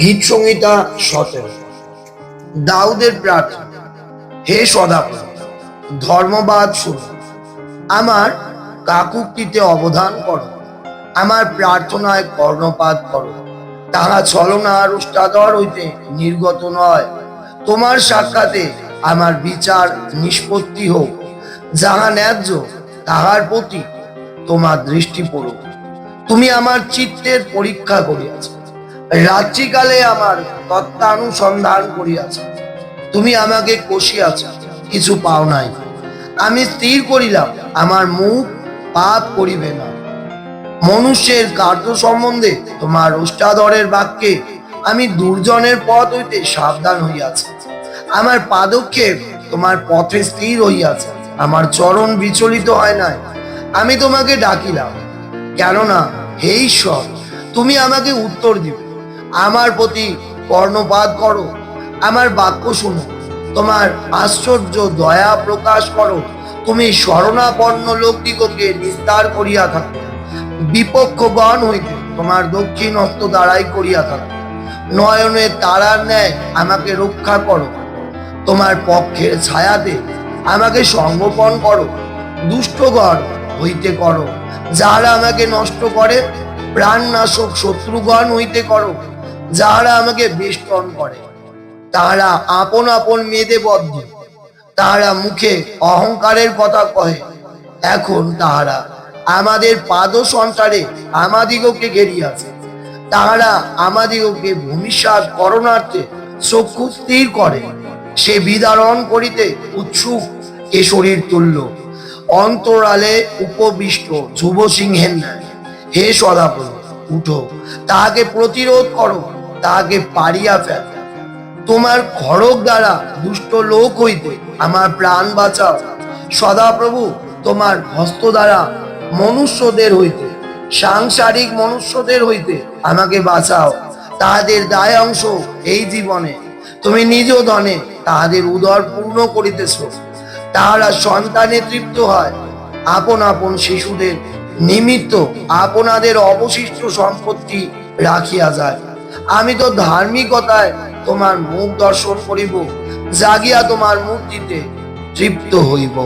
গীত সংহিতা সতেরো। দাউদের প্রার্থনা, হে সদাপ্রভু, ধর্মবাদ শুনো। আমার কাকুক্তিতে অবধান করো, আমার প্রার্থনায় কর্ণপাত করো। তাহা ছলনা রুষ্টাদর হইতে নির্গত নয়। তোমার সাক্ষাতে আমার বিচার নিষ্পত্তি হোক, যাহা ন্যায্য তাহার প্রতি তোমার দৃষ্টি পড়ুক। তুমি আমার চিত্তের পরীক্ষা করিয়াছ। রাত্রিকালে আমার তত্ত্বানুসন্ধান করিয়াছ। তুমি আমাকে কষিয়াছ, কিছু পাও নাই। আমি স্থির করিলাম, আমার মুখ পাপ করিবে না। মনুষ্যের কার্য সম্বন্ধে তোমার অষ্টাদরের বাক্যে আমি দুর্জনের পথ হইতে সাবধান হইয়াছি। আমার পাদক্ষেপ তোমার পথে স্থির হইয়াছে। আমার চরণ বিচলিত হয় নাই। আমি তোমাকে ডাকিলাম। কেননা, হে ঈশ্বর, তুমি আমাকে উত্তর দিবে আমার প্রতি কর্ণপাত করো। আমার বাক্য শুনো। তোমার আশ্চর্য দয়া প্রকাশ করো। তুমি শরণাপন্ন লোকদিগকে নিস্তার করিয়া থাকো। বিপক্ষগণ হইতে তোমার দক্ষিণ হস্ত দ্বারাই করিয়া থাকো। নয়নে তারার ন্যায় আমাকে রক্ষা করো। তোমার পক্ষের ছায়াতে আমাকে সংগোপন করো, দুষ্টগণ হইতে করো। যাহারা আমাকে নষ্ট করে, প্রাণনাশক শত্রুগণ হইতে করো। যাহারা আমাকে বেষ্টন করে, তাহারা আপন আপন মেয়েদে বদ্ধ। তাহারা মুখে অহংকারের কথা কহে। এখন তাহারা আমাদের পাদ সঞ্চারে আমাদিগকে ঘেরিয়াছে তাহারা আমাদিগকে ভূমিষ্যাত করণার্থে চক্ষু স্থির করে। সে বিদারণ করিতে উৎসুক, এ কেশরীর তুল্য। অন্তরালে উপবিষ্ট যুব সিংহের ন্যায়। হে সদাপ্রভু উঠো, তাহাকে প্রতিরোধ করো, তাহাকে পারিয়া ফেল। তোমার খড়ক দ্বারা দুষ্ট লোক হইতে আমার প্রাণ বাঁচাও। সদাপ্রভু, তোমার হস্ত দ্বারা মনুষ্যদের হইতে, সাংসারিক মনুষ্যদের হইতে আমাকে বাঁচাও। তাহাদের দায় অংশ এই জীবনে। তুমি নিজ ধনে তাহাদের উদর পূর্ণ করিতেছ। তাহারা সন্তানে তৃপ্ত হয়। আপন আপন শিশুদের নিমিত্ত আপনাদের অবশিষ্ট সম্পত্তি রাখিয়া যায়। আমি তো ধার্মিকতায় তোমার মুখ দর্শন করিব, জাগিয়া তোমার মূর্তিতে তৃপ্ত হইব।